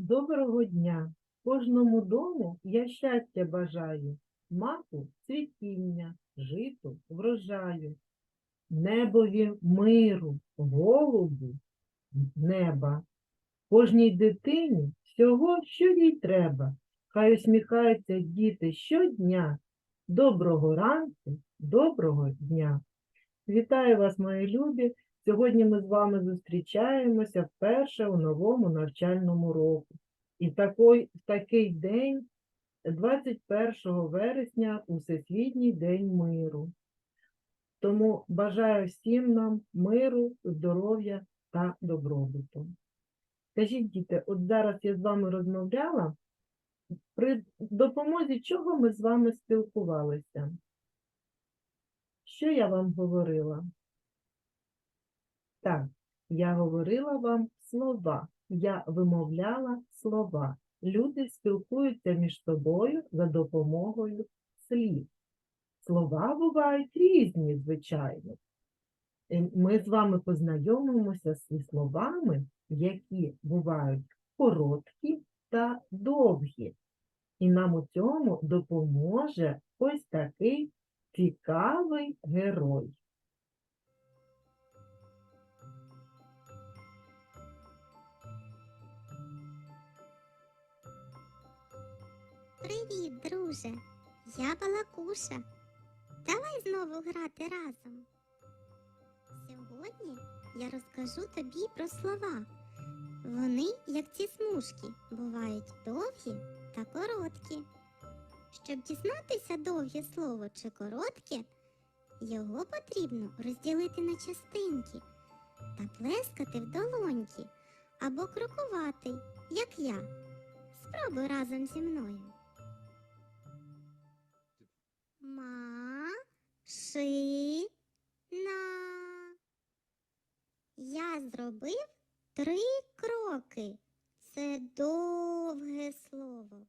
Доброго дня! Кожному дому я щастя бажаю, маку цвітіння, житу врожаю, небові миру, голубу неба. Кожній дитині всього, що їй треба. Хай усміхаються діти щодня. Доброго ранку, доброго дня! Вітаю вас, мої любі! Сьогодні ми з вами зустрічаємося вперше у новому навчальному року. І такий, такий день, 21 вересня, у Всесвітній день миру. Тому бажаю всім нам миру, здоров'я та добробуту. Скажіть, діти, от зараз я з вами розмовляла, при допомозі чого ми з вами спілкувалися? Що я вам говорила? Так, я говорила вам слова, я вимовляла слова. Люди спілкуються між собою за допомогою слів. Слова бувають різні, звичайно. Е, Ми з вами познайомимося зі словами, які бувають короткі та довгі. І нам у цьому допоможе ось такий цікавий герой. Привіт, друже! Я Балакуша. Давай знову грати разом. Сьогодні я розкажу тобі про слова. Вони, як ці смужки, бувають довгі та короткі. Щоб дізнатися довге слово чи коротке, його потрібно розділити на частинки та плескати в долоньки або крокувати, як я. Спробуй разом зі мною. Машина. Я зробив три кроки. Це довге слово.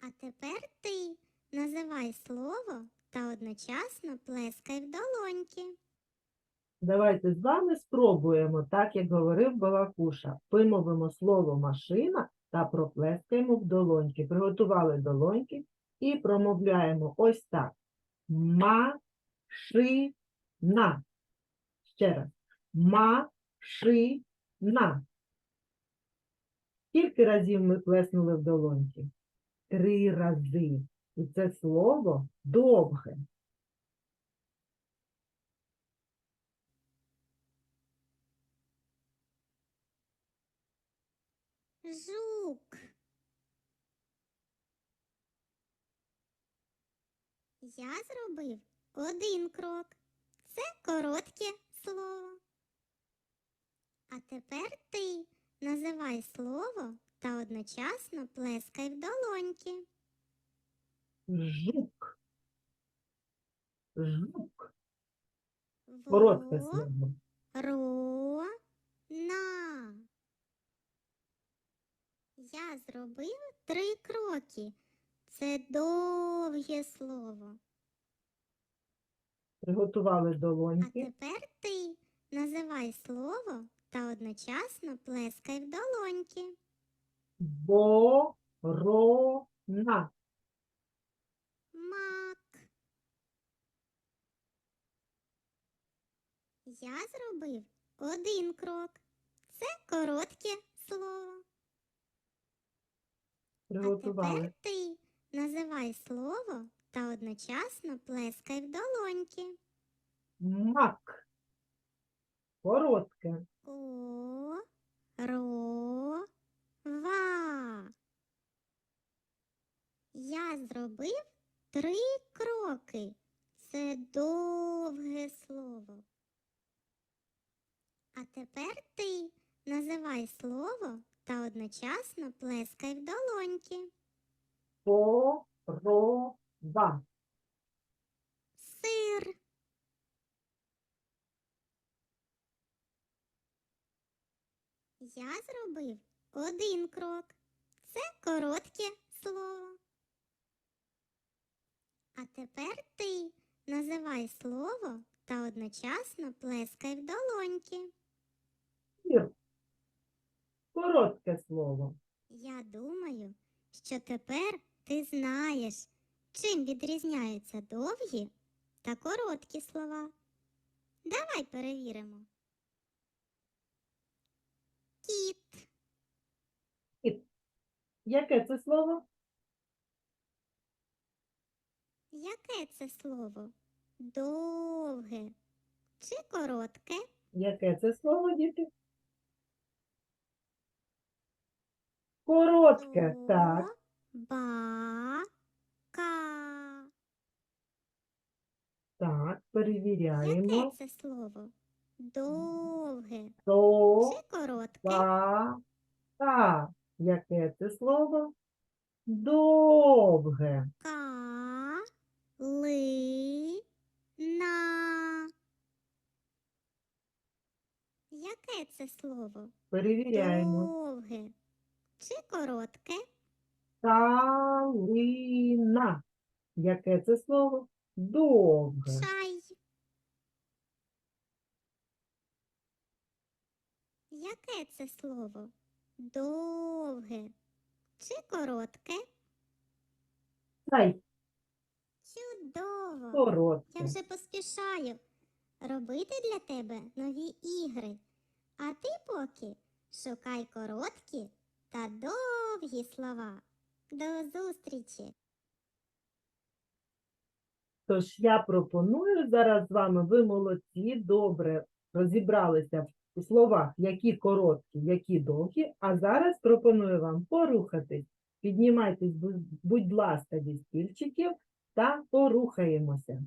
А тепер ти називай слово та одночасно плескай в долоньки. Давайте з вами спробуємо, так як говорив Балакуша. Вимовимо слово машина та проплескаємо в долоньки. Приготували долоньки і промовляємо ось так. Машина. Ще раз. Машина. Скільки разів ми плеснули в долоньки? Три рази. І це слово довге. Жук. Я зробив один крок. Це коротке слово. А тепер ти називай слово та одночасно плескай в долоньки. Жук. Жук. Коротке слово. Ро на. Я зробив три кроки. Це довге слово. Приготували долоньки. А тепер ти називай слово та одночасно плескай в долоньки. Ворона. Мак. Я зробив один крок. Це коротке слово. А Приготували. тепер ти називай слово та одночасно плескай в долоньки. Мак. Коротке. О, ро, ва. Я зробив три кроки. Це довге слово. А тепер ти називай слово та одночасно плескай в долоньки. Порова. Сир. Я зробив один крок. Це коротке слово. А тепер ти називай слово та одночасно плескай в долоньки. Сир. коротке слово? Я думаю, що тепер ти знаєш, чим відрізняються довгі та короткі слова. Давай перевіримо. Кіт, Кіт. Яке це слово? яке це слово? Довге чи коротке? Яке це слово, діти? Коротке, так. Ба. Так, перевіряємо. Яке це слово? Довге То, чи коротке? па, та. Яке це слово? Довге. Ка, ли, на. Яке це слово? Перевіряємо. Довге чи коротке? Калина. Яке це слово? Довге. Чай. Яке це слово? Довге чи коротке? Тай, Чудово! коротке. Я вже поспішаю робити для тебе нові ігри. А ти поки шукай короткі та довгі слова. До зустрічі! Тож я пропоную зараз з вами, ви молодці, добре розібралися у словах, які короткі, які довгі, а зараз пропоную вам порухатись. Піднімайтесь, будь- будь ласка, зі стільчиків та порухаємося.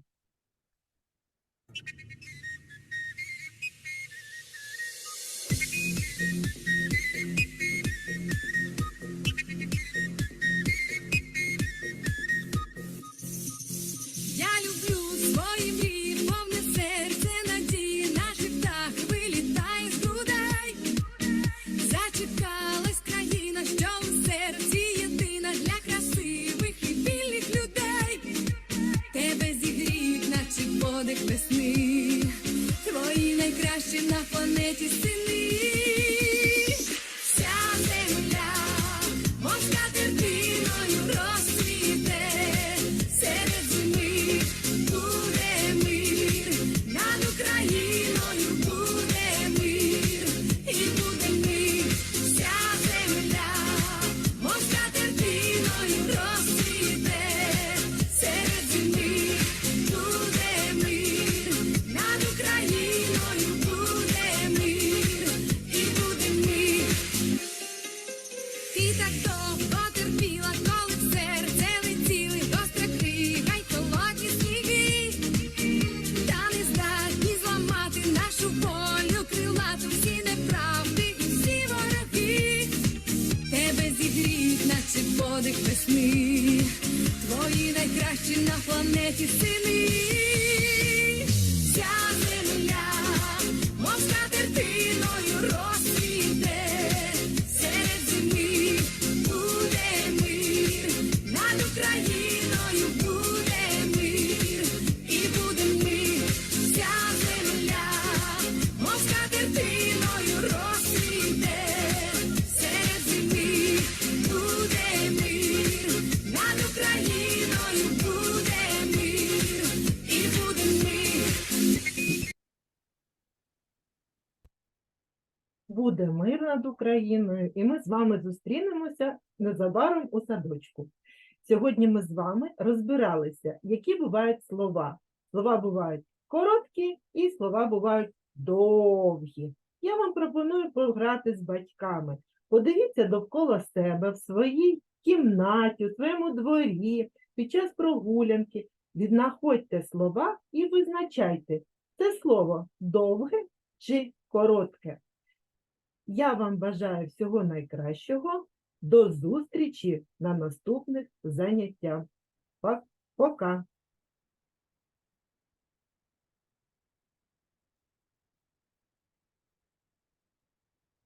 Буде мир над Україною, і ми з вами зустрінемося незабаром у садочку. Сьогодні ми з вами розбиралися, які бувають слова. Слова бувають короткі і слова бувають довгі. Я вам пропоную пограти з батьками. Подивіться довкола себе в своїй кімнаті, у своєму дворі, під час прогулянки. Віднаходьте слова і визначайте, це слово довге чи коротке. Я вам бажаю всього найкращого. До зустрічі на наступних заняттях. Пока!